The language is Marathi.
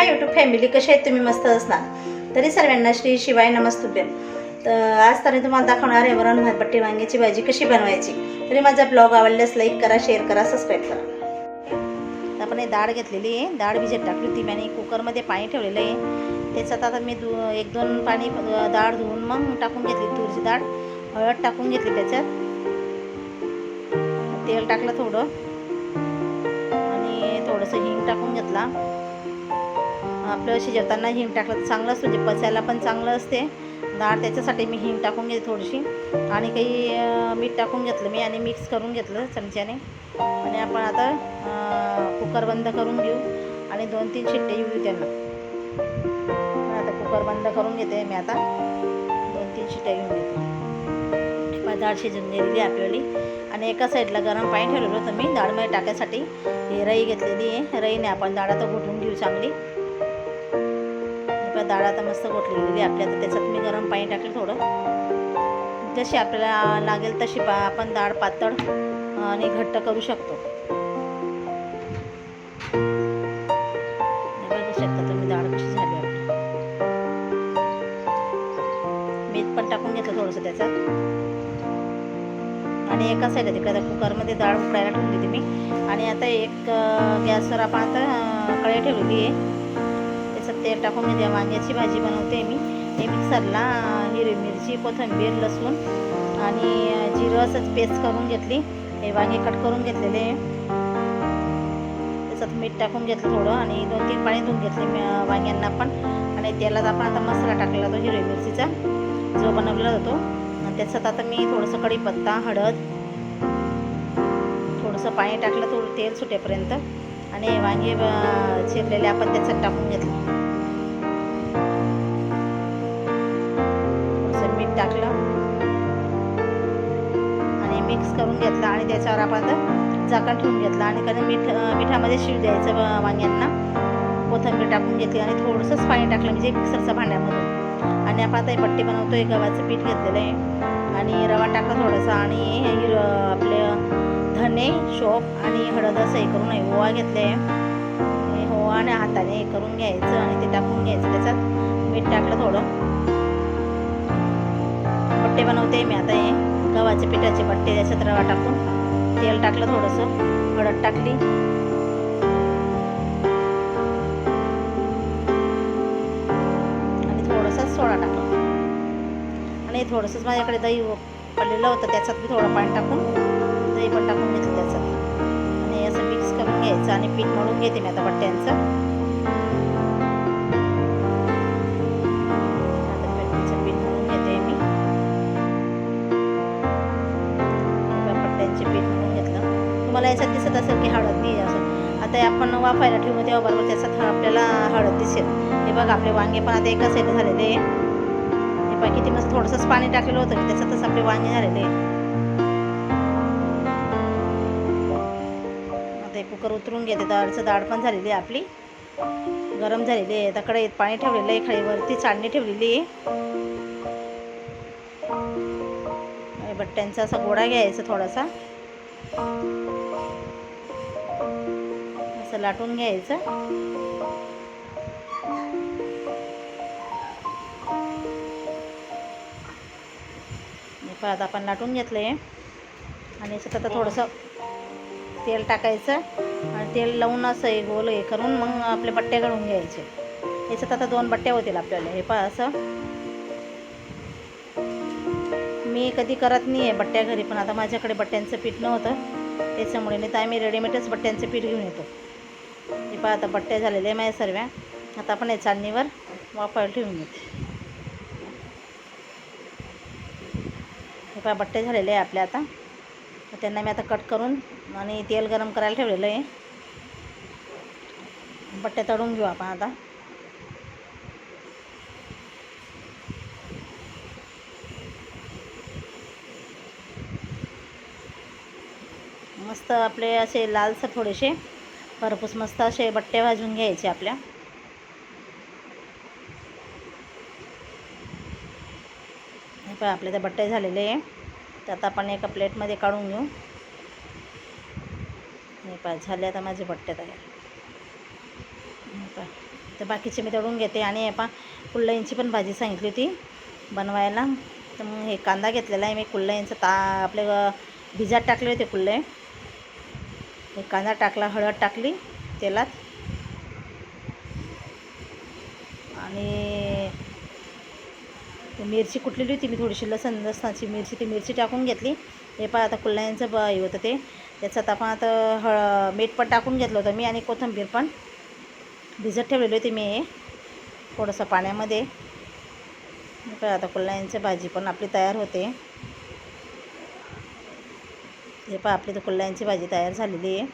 हा यूट्यूब फॅमिली कशी आहेत? तुम्ही मस्त असणार. तरी सर्वांना श्री शिवाय नमस्तुभ्य तर आज तर मी तुम्हाला दाखवणार आहे वरण भातबट्टी वांग्याची भाजी कशी बनवायची. तरी माझा ब्लॉग आवडल्यास लाईक करा शेअर करा सबस्क्राईब करा. तर आपण हे डाळ घेतलेली आहे. डाळ भिजत टाकली होती मी आणि कुकरमध्ये पाणी ठेवलेलं आहे. त्याच्यात आता मी दु एक दोन पाणी डाळ धुवून मग टाकून घेतली तुरची डाळ हळद टाकून घेतली त्याच्यात. तेल टाकलं थोडं. आणि थोडंसं हिंग टाकून घेतला. आपलं शिजवताना हिंग टाकलं तर चांगलं असतं म्हणजे पचायला पण चांगलं असते. डाळ त्याच्यासाठी मी हिंग टाकून घेते थोडीशी. आणि काही मीठ टाकून घेतलं मी आणि मिक्स करून घेतलं चमच्याने. आणि आपण आता कुकर बंद करून घेऊ आणि दोन तीन शिट्टे येऊ त्यांना. आता कुकर बंद करून घेते मी आता. दोन तीन शिट्ट्या घेऊन घेते डाळ शिजून गेलेली आहे आणि एका साईडला गरम पाणी ठेवलेलं होतं मी. डाळमध्ये टाकायसाठी. ही रई घेतलेली आहे. रईने आपण डाळ आता घुटून घेऊ चांगली. डाळ आता मस्त गोठलेली गेलेली आपल्या आता त्याच्यात मी गरम पाणी टाकलं थोडं. जशी आपल्याला लागेल तशी पा आपण डाळ पातळ आणि घट्ट करू शकतो. बघू शकता तुम्ही डाळ कशी झाली आपली. मीठ पण टाकून घेतलं थोडंसं त्याच्यात आणि एका साईडला तिकडे आता कुकरमध्ये डाळ उकडायला ठेवली होती मी. आणि आता एक गॅसवर आपण आता अं, कढई ठेवलेली आहे. तेल टाकून घेते वांग्याची भाजी बनवते मी. हे मिक्सरला हिरवी मिरची कोथिंबीर लसूण आणि जिरं असंच पेस्ट करून घेतली. हे वांगे कट करून घेतलेले. त्याच्यात मीठ टाकून घेतलं थोडं आणि दोन तीन पाणी धुवून घेतले मी, वांग्यांना पण. आणि तेलात आपण आता मसाला टाकलेला तो हिरवी मिरचीचा जो बनवला जातो. आणि त्याच्यात आता मी थोडंसं कढीपत्ता हळद थोडंसं पाणी टाकलं थोडं तेल सुटेपर्यंत. आणि वांगे चिरलेले आपण त्याच्यात टाकून घेतले. टाकलं. आणि मिक्स करून घेतलं आणि त्याच्यावर आपण आता झाकण ठेवून घेतलं. आणि कारण मीठ मिठामध्ये शिव द्यायचं वांग्यांना. कोथिंबीर टाकून घेतली आणि थोडंसंच पाणी टाकलं म्हणजे मिक्सरच्या भांड्यामधून. आणि आपण आता हे बनवतो आहे गव्हाचं पीठ घेतलेलं आहे. आणि रवा टाकला थोडासा आणि हे आपले धने शोप आणि हळद असं हे करून आहे ओवा घेतले. ओवा आणि हाताने हे करून घ्यायचं आणि ते टाकून घ्यायचं. त्याच्यात मीठ टाकलं थोडं. पट्टे बनवते मी आता हे. गव्हाचे पिठाचे पट्टे त्याच्यात रवा टाकून तेल टाकलं थोडंसं हळद टाकली. आणि थोडंसं सोडा टाकला. आणि थोडंसंच माझ्याकडे दही पडलेलं होतं त्याच्यात मी थोडं पाणी टाकून दही पण टाकून घेतलं त्याच्यात. आणि असं मिक्स करून घ्यायचं आणि पीठ मळून घेते मी आता बट्ट्यांचं त्याच्यात दिसत असेल की हळद नाही असं. आता हे आपण वाफायला ठेवू तेव्हा बरोबर त्याच्यात आपल्याला हळद दिसेल. हे बघा आपले वांगे पण आता एका साईड झालेले हे बघा किती मस्त थोडंसंच पाणी टाकलेलं होतं की त्याच्यातच आपले वांगे झालेले आहे. आता हे कुकर उतरून घेते. डाळचं डाळ पण झालेली आहे आपली. गरम झालेली आहे. आता कढईत पाणी ठेवलेलं आहे खाईवरती चाळणी ठेवलेली आहे. बट्ट्यांचा असा गोळा घ्यायचा थोडासा. असं लाटून घ्यायचं. हे आता आपण लाटून घेतलं आहे आणि याच्यात आता थोडंसं तेल टाकायचं आणि तेल लावून असं हे गोल हे करून मग आपले बट्टे घालून घ्यायचे. याच्यात आता दोन बट्ट्या होतील आपल्याला. हे पहा असं. मी कधी करत नाही आहे बट्ट्या घरी पण आता माझ्याकडे बट्ट्यांचं पीठ नव्हतं. त्याच्यामुळे नाही तर आम्ही रेडीमेडच बट्ट्यांचं पीठ घेऊन येतो. पहा आता बट्ट्या झालेल्या आहे माझ्या सर्व्या. आता आपण या चाळणीवर वाफायला ठेवून घेते. हे पहा बट्टे झालेले आहे आपल्या आता. त्यांना मी आता कट करून आणि तेल गरम करायला ठेवलेलं आहे. बट्टे तळून घेऊ आपण आता. मस्त आपले असे लालसर थोडेसे भरपूस मस्त असे बट्टे भाजून घ्यायचे आपल्या. हे पण आपले ते बट्टे झालेले आहे. तर आता आपण एका प्लेटमध्ये काढून घेऊ. हे पहा झाले आता माझे बट्टे तयार. पहा तर बाकीचे मी तळून घेते. आणि हे पा कुल्लाईंची पण भाजी सांगितली होती बनवायला. तर मग हे कांदा घेतलेला आहे. मी कुल्लाईंचं ता आपले भिजात टाकले होते कुल्ले. कांदा टाकला हळद टाकली तेलात. आणि मिरची कुटलेली होती मी थोडीशी लसण लसणाची मिरची ती मिरची टाकून घेतली. हे पहा आता कुल्लायांचं ब होतं ते. त्याच्यात आपण आता हळ मीठ पण टाकून घेतलं होतं मी आणि कोथिंबीर पण. भिजत ठेवलेली होती मी हे थोडंसं पाण्यामध्ये. आता कुल्लायांची भाजी पण आपली तयार होते. हे पहा आपली तर कुल्ल्यांची भाजी तयार झालेली आहे.